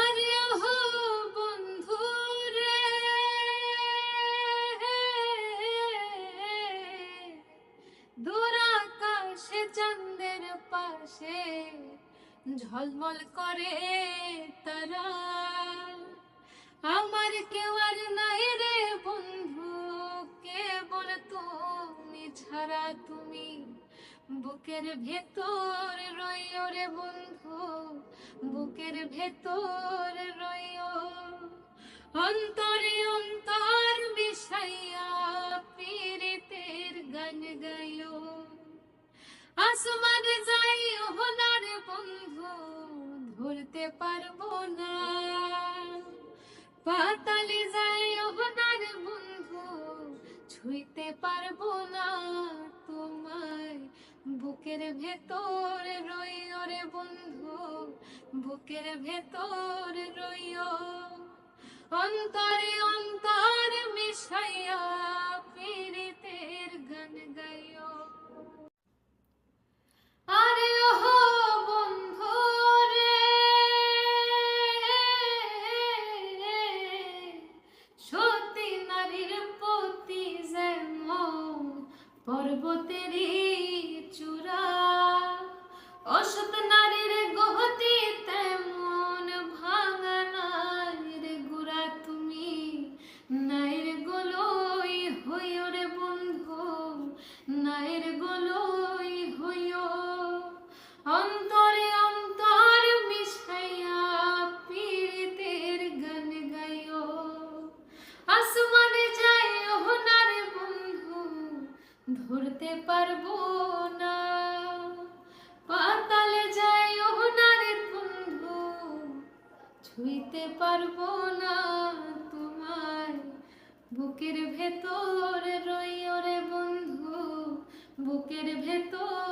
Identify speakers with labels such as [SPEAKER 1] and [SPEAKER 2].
[SPEAKER 1] আরে ওহো বন্ধু রে দূর আকাশে চাঁদের পাশে ঝলমল করে তারা। আমার কেউ আর নাই রে বন্ধু, কেবল তুমি ছাড়া তুমি বুকের ভেতর রইও রে বন্ধু, বুকের ভেতর রইও। অন্তরে অন্তর বিষাইয়া পীড়িতের গান গাইও। আসমানে যাই ওহনার বন্ধু, ধরতে পারব না। পাতালে যাই ওহনার বন্ধু, ছুঁইতে পারব না। বুকের ভেতর রইও রে বন্ধু, বুকের ভেতর রইও। অন্তরে অন্তর মিশাইয়া পীড়িতের গান গাইও। আরে ওহো বন্ধু রে, সতী নারীর প্রতি যেমন পর্বতেরই নারীর ভাঙা গুড়া তুমি। নাইর গোলই হইও রে বন্ধু, নাইর গোলই হইও। অন্তরে অন্তর মিশাইয়া পীড়িতের গান গাইও। আসমানে যাই ওহনার বন্ধু, ধরতে পারব না। পাতালে ছুঁইতে পারব না তোমায়। বুকের ভেতর রই ওরে বন্ধু বুকের ভেতর